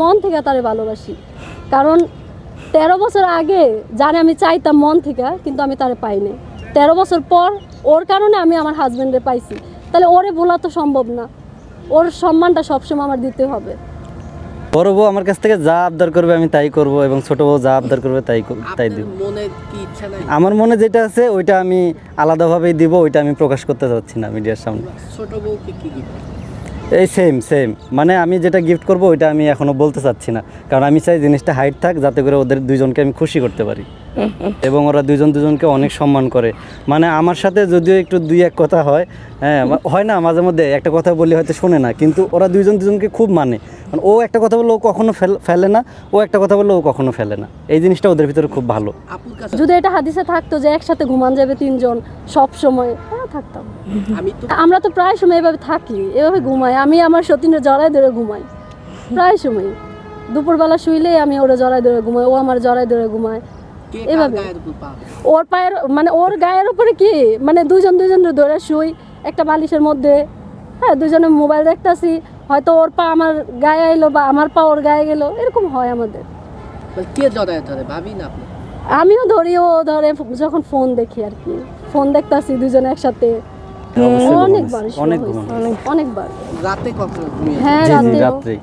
মন থেকে তারে ভালোবাসি। কারণ তেরো বছর আগে জানে আমি চাইতাম মন থেকে কিন্তু আমি তারে পাইনি তেরো বছর পর ওর কারণে আমি আমার হাজব্যান্ডে পাইছি। তাহলে ওরে বলা তো সম্ভব না। ওর সম্মানটা সবসময় আমার দিতে হবে। বড় বউ আমার কাছ থেকে যা আবদার করবে আমি তাই করব এবং ছোট বউ যা আবদার করবে তাই তাই দিব। আপনার মনে কি ইচ্ছা নাই? আমার মনে যেটা আছে ওইটা আমি আলাদাভাবেই দিব ওইটা আমি প্রকাশ করতে চাচ্ছি না মিডিয়ার সামনে। ছোট বউকে কি গিফট? এই সেম সেম মানে আমি যেটা গিফট করব, ওইটা আমি এখনও বলতে চাচ্ছি না। কারণ আমি চাই জিনিসটা হাইট থাক, যাতে করে ওদের দুইজনকে আমি খুশি করতে পারি। এবং ওরা দুজন দুজনকে অনেক সম্মান করে। মানে আমার সাথে যদিও একটু দুই এক কথা হয় হ্যাঁ হয় না, মাঝে মধ্যে একটা কথা বলি হয়তো শোনে না। কিন্তু ওরা দুইজন দুজনকে খুব মানে। ও একটা কথা বললে ও কখনো ফেলে না, ও একটা কথা বললে ও কখনো ফেলে না। এই জিনিসটা ওদের ভিতরে খুব ভালো। যদি এটা হাদিসে থাকতো যে একসাথে ঘুমান যাবে তিনজন সব সময় থাকতাম। আমি তো আমরা তো প্রায় সময় এভাবে থাকি এভাবে ঘুমাই। আমি আমার সতীনের জড়াই ধরে ঘুমাই প্রায় সময়। দুপুরবেলা শুইলেই আমি ওরা জড়ায় ধরে ঘুমাই ও আমার জড়াই ধরে ঘুমায়। এভাবে। ওর পায়ের মানে ওর গায়ের উপরে কি? মানে দুজন দুজন ধরে শুই একটা বালিশের মধ্যে। হ্যাঁ দুজনে মোবাইল দেখতাছি হয়তো ওর পা আমার গায়ে এলো বা আমার পা ওর গায়ে গেলো এরকম হয় আমাদের। কে জড়ায় ধরে? ভাবি না আপনি? আমিও ধরি ও ধরে যখন ফোন দেখি আর কি। ফোন দেখতাছি দুজনে একসাথে। অনেকবার। অনেকবার। রাতে কখন হ্যাঁ রাতে।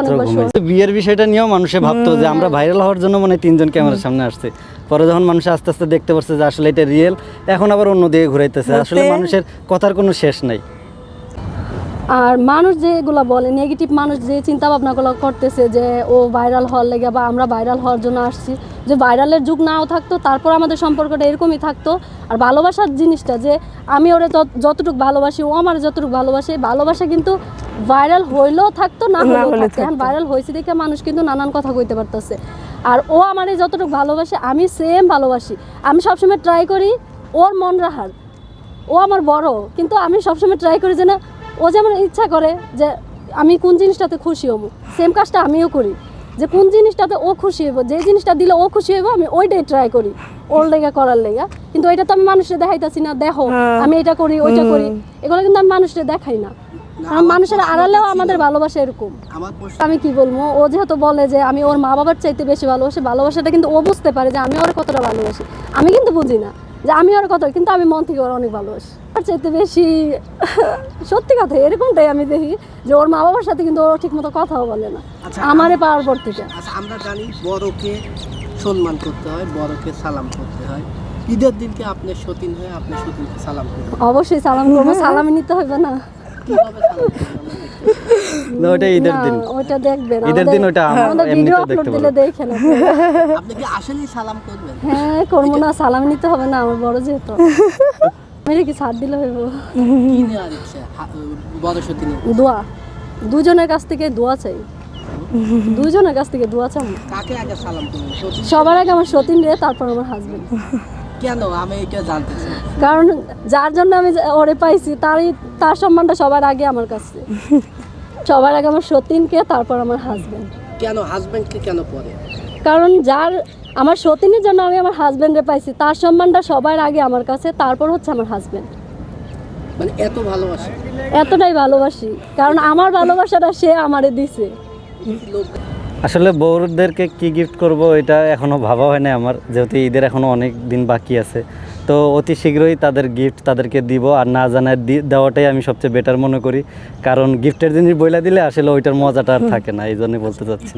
অনেকবার বিয়ের বিষয়টা নিয়েও মানুষে ভাবতো যে আমরা ভাইরাল হওয়ার জন্য মানে তিনজন ক্যামেরার সামনে আসছে। পরে যখন মানুষ আস্তে আস্তে দেখতে পারছে যে আসলে এটা রিয়েল এখন আবার অন্য দিকে ঘুরাইতেছে। আসলে মানুষের কথার কোনো শেষ নাই। আর মানুষ যেগুলো বলে নেগেটিভ মানুষ যে চিন্তা ভাবনাগুলো করতেছে যে ও ভাইরাল হওয়ার লেগে বা আমরা ভাইরাল হওয়ার জন্য আসছি যে ভাইরালের যুগ নাও থাকতো তারপর আমাদের সম্পর্কটা এরকমই থাকতো। আর ভালোবাসার জিনিসটা যে আমি ওরে যতটুকু ভালোবাসি ও আমার যতটুকু ভালোবাসে ভালোবাসা কিন্তু ভাইরাল হইলেও থাকতো না হলেও থাকতো। এখন ভাইরাল হয়েছে দেখে মানুষ কিন্তু নানান কথা কইতে পারতেছে। আর ও আমার যতটুকু ভালোবাসে আমি সেম ভালোবাসি। আমি সবসময় ট্রাই করি ওর মন রাখার। ও আমার বড় কিন্তু আমি সবসময় ট্রাই করি যে না ও যেমন ইচ্ছা করে যে আমি কোন জিনিসটাতে খুশি হব সেম কাজটা আমিও করি। যে কোন জিনিসটাতে ও খুশি হইব যে জিনিসটা দিলে ও খুশি হইব আমি ওইটাই ট্রাই করি ওর লেগা করার লেগা। কিন্তু ওইটা তো আমি মানুষের দেখাইতাছি না দেখো আমি এটা করি ওইটা করি এগুলো কিন্তু আমি মানুষের দেখাই না। মানুষের আড়ালেও আমাদের ভালোবাসা এরকম। আমি কি বলব ও যেহেতু বলে যে আমি ওর মা বাবার চাইতে বেশি ভালোবাসি ভালোবাসাটা কিন্তু ও বুঝতে পারে যে আমি ওর কতটা ভালোবাসি। আমি কিন্তু বুঝি না। যে আমি ওর কত কিন্তু আমি মন থেকে ওর অনেক ভালোবাসি। ওর চাইতে বেশি সত্যি কথা এরকমটাই আমি দেখি যে ওর মা বাবার সাথে কিন্তু ও ঠিক মতো কথাও বলে না। আচ্ছা, আমারে পাওয়ার পর থেকে। আচ্ছা আমরা জানি বড়কে সম্মান করতে হয় বড়কে সালাম করতে হয়। ঈদের দিনকে আপনি সতীন হয়ে আপনি সতীনকে সালাম করবেন। অবশ্যই সালাম করব সালামি নিতে হবে না। কীভাবে সালাম করবেন? না, ওটা ঈদের দিন। ওইটা দেখবেন ঈদের দিন ওটা আমাদের ভিডিও আপলোড দিলে পারবেন দেখে না আপনি। কি আসলেই সালাম করবেন? হ্যাঁ করব না সালাম নিতে হবে না আমার বড় যেহেতু। আমি কি ছাড় দিলে হইব। কি নেওয়ার ইচ্ছা বড় সতীনের দোয়া। দুজনের কাছ থেকে দোয়া চাই। দুজনের কাছ থেকে দোয়া চাই। কাকে আগে সালাম সতীন? সবার আগে আমার সতীন রে তারপর আমার হাজবেন্ড কেন? আমি এটা জানতে চাই। কারণ যার জন্য আমি ওরে পাইছি তারই তার সম্মানটা সবার আগে আমার কাছে। সবার আগে আমার সতীনকে তারপর আমার হাজবেন্ড কেন হাজব্যান্ডকে কেন পরে? কারণ যার আমার সতীনের জন্য আমি আমার হাজবেন্ডে পাইছি তার সম্মানটা সবার আগে আমার কাছে তারপর হচ্ছে আমার হাজবেন্ড মানে এত ভালোবাসে? এতটাই ভালোবাসি কারণ আমার ভালোবাসাটা সে আমারে দিছে। আসলে বউদেরকে কি গিফট করব এটা এখনও ভাবা হয় না আমার যেহেতু ঈদের এখনও অনেক দিন বাকি আছে। তো অতি শীঘ্রই তাদের গিফট তাদেরকে দিব। আর না জানায় দেওয়াটাই আমি সবচেয়ে বেটার মনে করি। কারণ গিফটের জিনিস বইলা দিলে আসলে ওইটার মজাটা আর থাকে না এই জন্যই বলতে চাচ্ছি।